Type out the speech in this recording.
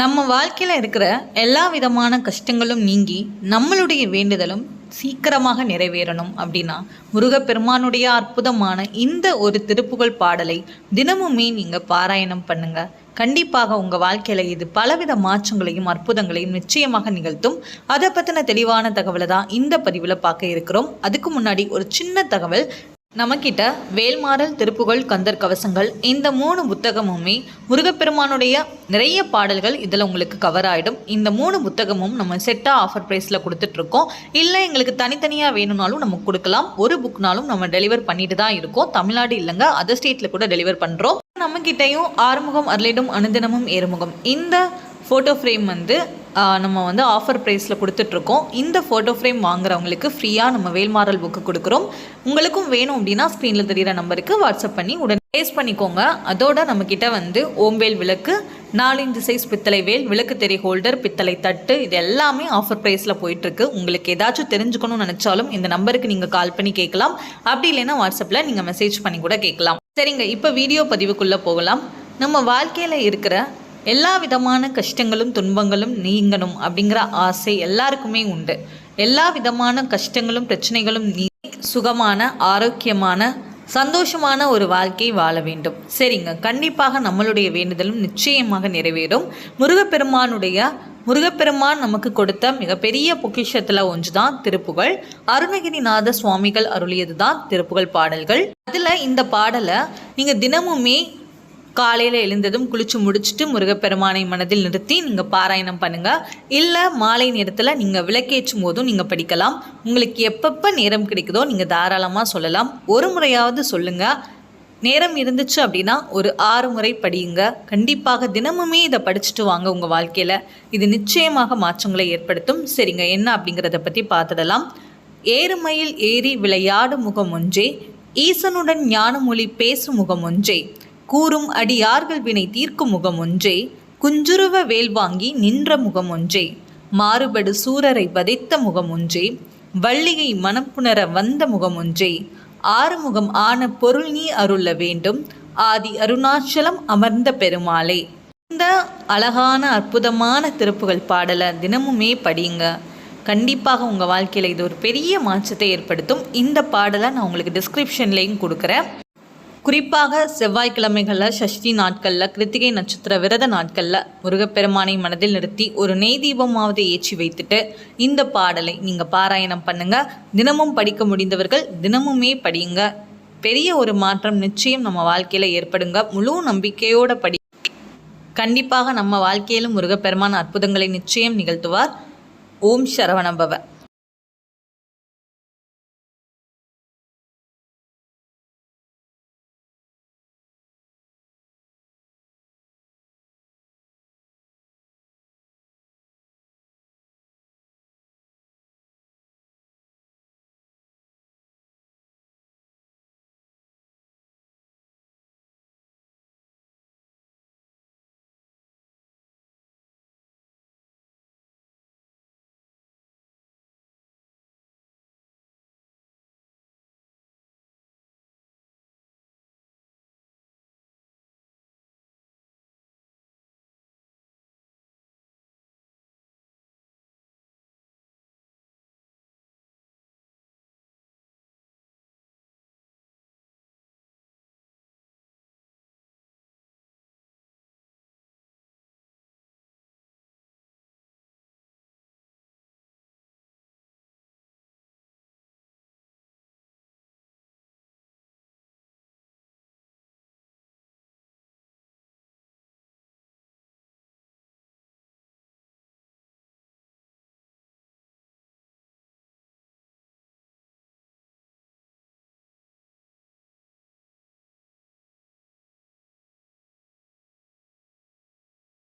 நம்ம வாழ்க்கையில் இருக்கிற எல்லா விதமான கஷ்டங்களும் நீங்கி நம்மளுடைய வேண்டுதலும் சீக்கிரமாக நிறைவேறணும் அப்படின்னா முருகப்பெருமானுடைய அற்புதமான இந்த ஒரு திருப்புகழ் பாடலை தினமுமே நீங்கள் பாராயணம் பண்ணுங்க. கண்டிப்பாக உங்கள் வாழ்க்கையில் இது பலவித மாற்றங்களையும் அற்புதங்களையும் நிச்சயமாக நிகழ்த்தும். அதை பற்றின தெளிவான தகவலை தான் இந்த பதிவில் பார்க்க இருக்கிறோம். அதுக்கு முன்னாடி ஒரு சின்ன தகவல். நம்மக்கிட்ட வேல்மாறல் திருப்புகழ் கந்தர் கவசங்கள் இந்த மூணு புத்தகமுமே முருகப்பெருமானுடைய நிறைய பாடல்கள் இதில் உங்களுக்கு கவர் ஆகிடும் இந்த மூணு புத்தகமும் நம்ம செட்டாக ஆஃபர் ப்ரைஸில் கொடுத்துட்ருக்கோம். இல்லை எங்களுக்கு தனித்தனியாக வேணும்னாலும் நம்ம கொடுக்கலாம். ஒரு புக்னாலும் நம்ம டெலிவர் பண்ணிட்டு தான் இருக்கோம். தமிழ்நாடு இல்லைங்க அதர் ஸ்டேட்டில் கூட டெலிவர் பண்ணுறோம் நம்மக்கிட்டையும் ஆறுமுகம் அருளிடும் அனுதினமும் ஏறுமுகம். இந்த ஃபோட்டோ ஃப்ரேம் வந்து நம்ம வந்து ஆஃபர் ப்ரைஸில் கொடுத்துட்ருக்கோம். இந்த ஃபோட்டோ ஃப்ரேம் வாங்குறவங்களுக்கு ஃப்ரீயாக நம்ம வேல்மாறல் புக்கு கொடுக்குறோம். உங்களுக்கும் வேணும் அப்படின்னா ஸ்க்ரீனில் தெரியிற நம்பருக்கு வாட்ஸ்அப் பண்ணி உடனே பேஸ் பண்ணிக்கோங்க. அதோட நம்மக்கிட்ட வந்து ஓம்வேல் விளக்கு நாலு இன்ச்சு சைஸ் பித்தளை வேல் விளக்கு தெரி ஹோல்டர் பித்தளை தட்டு இது எல்லாமே ஆஃபர் ப்ரைஸில் போயிட்டுருக்கு உங்களுக்கு ஏதாச்சும் தெரிஞ்சுக்கணும்னு நினச்சாலும் இந்த நம்பருக்கு நீங்கள் கால் பண்ணி கேட்கலாம். அப்படி இல்லைன்னா வாட்ஸ்அப்பில் நீங்கள் மெசேஜ் பண்ணி கூட கேட்கலாம். சரிங்க இப்போ வீடியோ பதிவுக்குள்ளே போகலாம். நம்ம வாழ்க்கையில் இருக்கிற எல்லா விதமான கஷ்டங்களும் துன்பங்களும் நீங்கணும் அப்படிங்கிற ஆசை எல்லாருக்குமே உண்டு. எல்லா விதமான கஷ்டங்களும் பிரச்சனைகளும் நீ சுகமான ஆரோக்கியமான சந்தோஷமான ஒரு வாழ்க்கை வாழ வேண்டும். சரிங்க. கண்டிப்பாக நம்மளுடைய வேண்டுதலும் நிச்சயமாக நிறைவேறும். முருகப்பெருமானுடைய முருகப்பெருமான் நமக்கு கொடுத்த மிகப்பெரிய பொக்கிஷத்தில் ஒன்று தான் திருப்புகழ். அருணகிரிநாத சுவாமிகள் அருளியது தான் திருப்புகழ் பாடல்கள். அதில் இந்த பாடலை நீங்கள் தினமுமே காலையில் எழுந்ததும் குளிச்சு முடிச்சுட்டு முருகப்பெருமானை மனதில் நிறுத்தி நீங்கள் பாராயணம் பண்ணுங்கள் இல்லை மாலை நேரத்தில் நீங்கள் விளக்கேற்றும் போதும் நீங்கள் படிக்கலாம். உங்களுக்கு எப்பப்போ நேரம் கிடைக்குதோ நீங்கள் தாராளமாக சொல்லலாம். ஒரு முறையாவது சொல்லுங்கள் நேரம் இருந்துச்சு அப்படின்னா ஒரு ஆறு முறை படியுங்க. கண்டிப்பாக தினமுமே இதை படிச்சுட்டு வாங்க உங்கள் வாழ்க்கையில். இது நிச்சயமாக மாற்றங்களை ஏற்படுத்தும். சரிங்க என்ன அப்படிங்கிறத பற்றி பார்த்துடலாம். ஏறுமையில் ஏறி விளையாடு முகம் ஒன்றே. ஈசனுடன் ஞானமொழி பேசும் முகம் ஒன்றே. கூறும் அடியார்கள் வினை தீர்க்கும் முகம் ஒன்றே குஞ்சுருவ வேல் வாங்கி நின்ற முகம் ஒன்றே மாறுபடு சூரரை வதைத்த முகம் ஒன்றே வள்ளியை மனப்புணர வந்த முகம் ஒன்றே ஆறுமுகம் ஆன பொருள் நீ அருள வேண்டும் ஆதி அருணாச்சலம் அமர்ந்த பெருமாளே. இந்த அழகான அற்புதமான திருப்புகள் பாடலை தினமுமே படிங்க. கண்டிப்பாக உங்கள் வாழ்க்கையில் இது ஒரு பெரிய மாற்றத்தை ஏற்படுத்தும். இந்த பாடலை நான் உங்களுக்கு டிஸ்கிரிப்ஷன்லேயும் கொடுக்குறேன். குறிப்பாக செவ்வாய்க்கிழமைகளில் சஷ்டி நாட்களில் கிருத்திகை நட்சத்திர விரத நாட்களில் முருகப்பெருமானை மனதில் நிறுத்தி ஒரு நெய் தீபமாவது ஏற்றி வைத்துட்டு இந்த பாடலை நீங்கள் பாராயணம் பண்ணுங்க. தினமும் படிக்க முடிந்தவர்கள் தினமுமே படியுங்க பெரிய ஒரு மாற்றம் நிச்சயம் நம்ம வாழ்க்கையில் ஏற்படுங்க. முழு நம்பிக்கையோடு படி கண்டிப்பாக நம்ம வாழ்க்கையிலும் முருகப்பெருமான் அற்புதங்களை நிச்சயம் நிகழ்த்துவார். ஓம் சரவணபவ